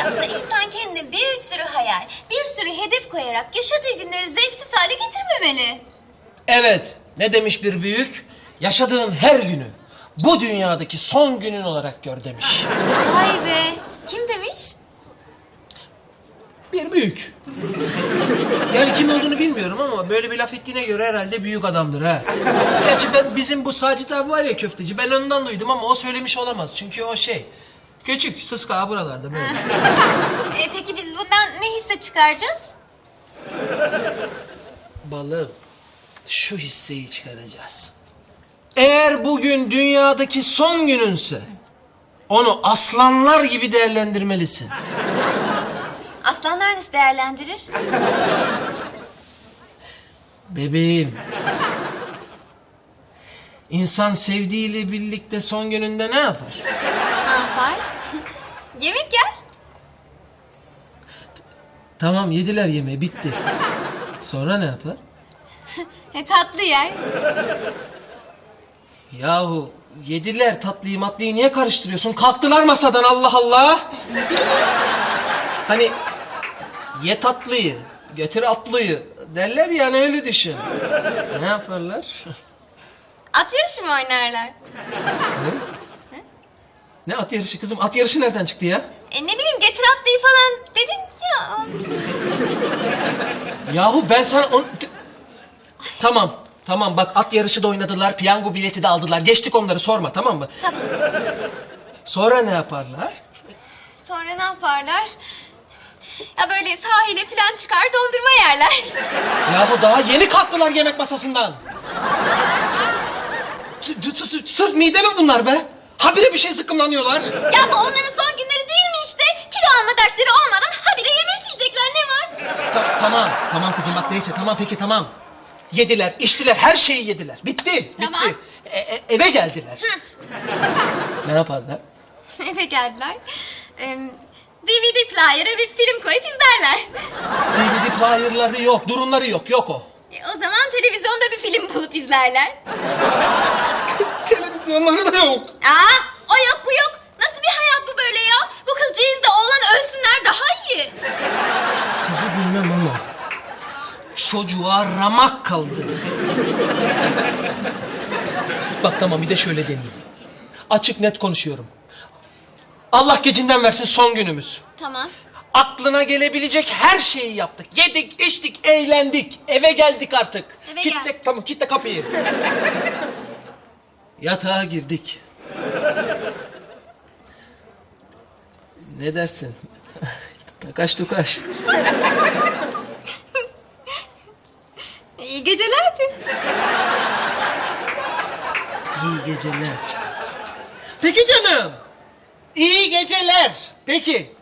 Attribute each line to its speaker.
Speaker 1: Hayatta insan kendine bir sürü hayal, bir sürü hedef koyarak yaşadığı günleri zevksiz hale getirmemeli.
Speaker 2: Evet, ne demiş bir büyük? Yaşadığın her günü bu dünyadaki son günün olarak gör demiş.
Speaker 1: Vay be. Kim demiş?
Speaker 2: Bir büyük. Yani kim olduğunu bilmiyorum ama böyle bir laf ettiğine göre herhalde büyük adamdır ha. Gerçi ben bizim bu Sacit abi var ya köfteci ben ondan duydum ama o söylemiş olamaz. Çünkü o şey küçük sıska buralarda böyle.
Speaker 1: E, peki biz bundan ne hisse çıkaracağız?
Speaker 2: Balım şu hisseyi çıkaracağız. Eğer bugün dünyadaki son gününse onu aslanlar gibi değerlendirmelisin.
Speaker 1: Aslanlar nasıl değerlendirir?
Speaker 2: Bebeğim. İnsan sevdiğiyle birlikte son gününde ne yapar?
Speaker 1: Yapar? Yemek yer.
Speaker 2: Tamam yediler yemeği bitti. Sonra ne yapar?
Speaker 1: E, tatlı yer.
Speaker 2: Yahu yediler tatlıyı matlıyı niye karıştırıyorsun? Kalktılar masadan Allah Allah. Hani ye tatlıyı götür atlıyı derler yani öyle düşün. Ne yaparlar?
Speaker 1: At yarışı mı oynarlar?
Speaker 2: Ne at yarışı kızım? At yarışı nereden çıktı ya?
Speaker 1: E, ne bileyim getir atlıyı falan dedin ya.
Speaker 2: Yahu ben sana on... Tamam, tamam bak at yarışı da oynadılar, piyango bileti de aldılar. Geçtik onları sorma tamam mı?
Speaker 1: Tamam.
Speaker 2: Sonra ne yaparlar?
Speaker 1: Sonra ne yaparlar? Ya böyle sahile falan çıkar dondurma yerler.
Speaker 2: Yahu daha yeni kalktılar yemek masasından. Sırf mide mi bunlar be? Habire bir şey zıkkımlanıyorlar.
Speaker 1: Ya bu onların son günleri değil mi işte? Kilo alma dertleri olmadan habire yemek yiyecekler ne var?
Speaker 2: Ta- tamam, tamam kızım bak neyse tamam peki tamam. Yediler, içtiler, her şeyi yediler. Bitti,
Speaker 1: Tamam.
Speaker 2: bitti. E- e- eve geldiler. ne yaparlar?
Speaker 1: Eve geldiler. Ee, DVD player'a bir film koyup izlerler.
Speaker 2: DVD player'ları yok, durumları yok, yok o.
Speaker 1: E, o zaman televizyonda bir film bulup izlerler.
Speaker 2: Televizyonları yok.
Speaker 1: Aa, o yok bu yok. Nasıl bir hayat bu böyle ya? Bu kızcağız da oğlan ölsünler daha iyi.
Speaker 2: Kızı bilmem ama çocuğa ramak kaldı. Bak tamam bir de şöyle deneyeyim. Açık net konuşuyorum. Allah gecinden versin son günümüz.
Speaker 1: Tamam.
Speaker 2: Aklına gelebilecek her şeyi yaptık. Yedik, içtik, eğlendik. Eve geldik artık.
Speaker 1: Eve
Speaker 2: kitle,
Speaker 1: geldik.
Speaker 2: Tamam kitle kapıyı. Yatağa girdik. Ne dersin? Takaş tukaş.
Speaker 1: İyi gecelerdi.
Speaker 2: İyi geceler. Peki canım. İyi geceler. Peki.